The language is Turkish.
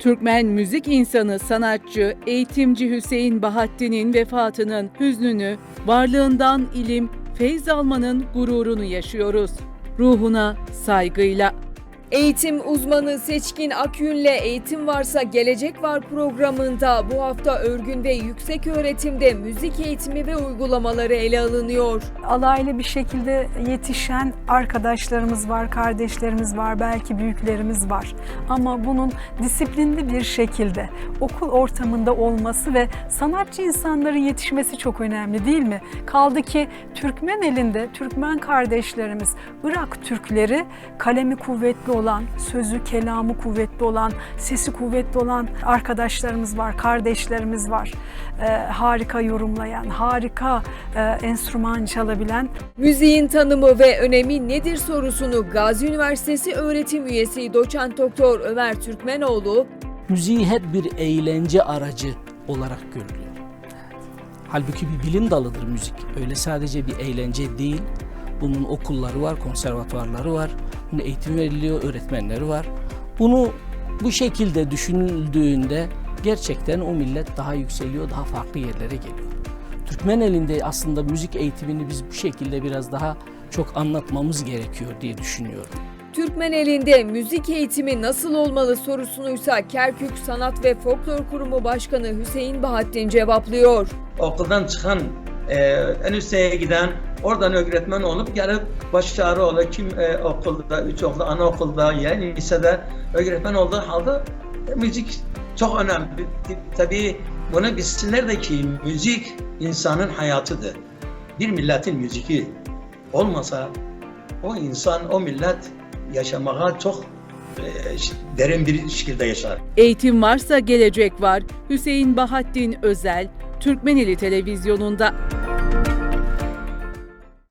Türkmen müzik insanı, sanatçı, eğitimci Hüseyin Bahattin'in vefatının hüznünü, varlığından ilim, feyz almanın gururunu yaşıyoruz. Ruhuna saygıyla. Eğitim uzmanı Seçkin Akyün'le Eğitim Varsa Gelecek Var programında bu hafta örgün ve yüksek öğretimde müzik eğitimi ve uygulamaları ele alınıyor. alaylı bir şekilde yetişen arkadaşlarımız var, kardeşlerimiz var, belki büyüklerimiz var. Ama bunun disiplinli bir şekilde okul ortamında olması ve sanatçı insanların yetişmesi çok önemli değil mi? Kaldı ki Türkmen elinde Türkmen kardeşlerimiz, Irak Türkleri kalemi kuvvetli olan, sözü kelamı kuvvetli olan, sesi kuvvetli olan arkadaşlarımız var, kardeşlerimiz var. Ee, harika yorumlayan, harika e, enstrüman çalabilen Müziğin tanımı ve önemi nedir sorusunu Gazi Üniversitesi öğretim üyesi doçent doktor Ömer Türkmenoğlu müziği hep bir eğlence aracı olarak görülüyor. Halbuki bir bilim dalıdır müzik. Öyle sadece bir eğlence değil. Bunun okulları var, konservatuvarları var. Bunun eğitim veriliyor, öğretmenleri var. Bunu bu şekilde düşünüldüğünde gerçekten o millet daha yükseliyor, daha farklı yerlere geliyor. Türkmen elinde aslında müzik eğitimini biz bu şekilde biraz daha çok anlatmamız gerekiyor diye düşünüyorum. Türkmen elinde müzik eğitimi nasıl olmalı sorusunuysa Kerkük Sanat ve Folklor Kurumu Başkanı Hüseyin Bahattin cevaplıyor. okuldan çıkan e, en üsteye giden oradan öğretmen olup gelip başarı olur. Kim e, okulda, üç okulda, anaokulda, yani lisede öğretmen olduğu halde e, müzik çok önemli. Tabii bunu bilsinler de ki müzik insanın hayatıdır. Bir milletin müziği olmasa o insan, o millet yaşamaya çok e, derin bir şekilde yaşar. Eğitim varsa gelecek var. Hüseyin Bahattin Özel, Türkmeneli Televizyonu'nda.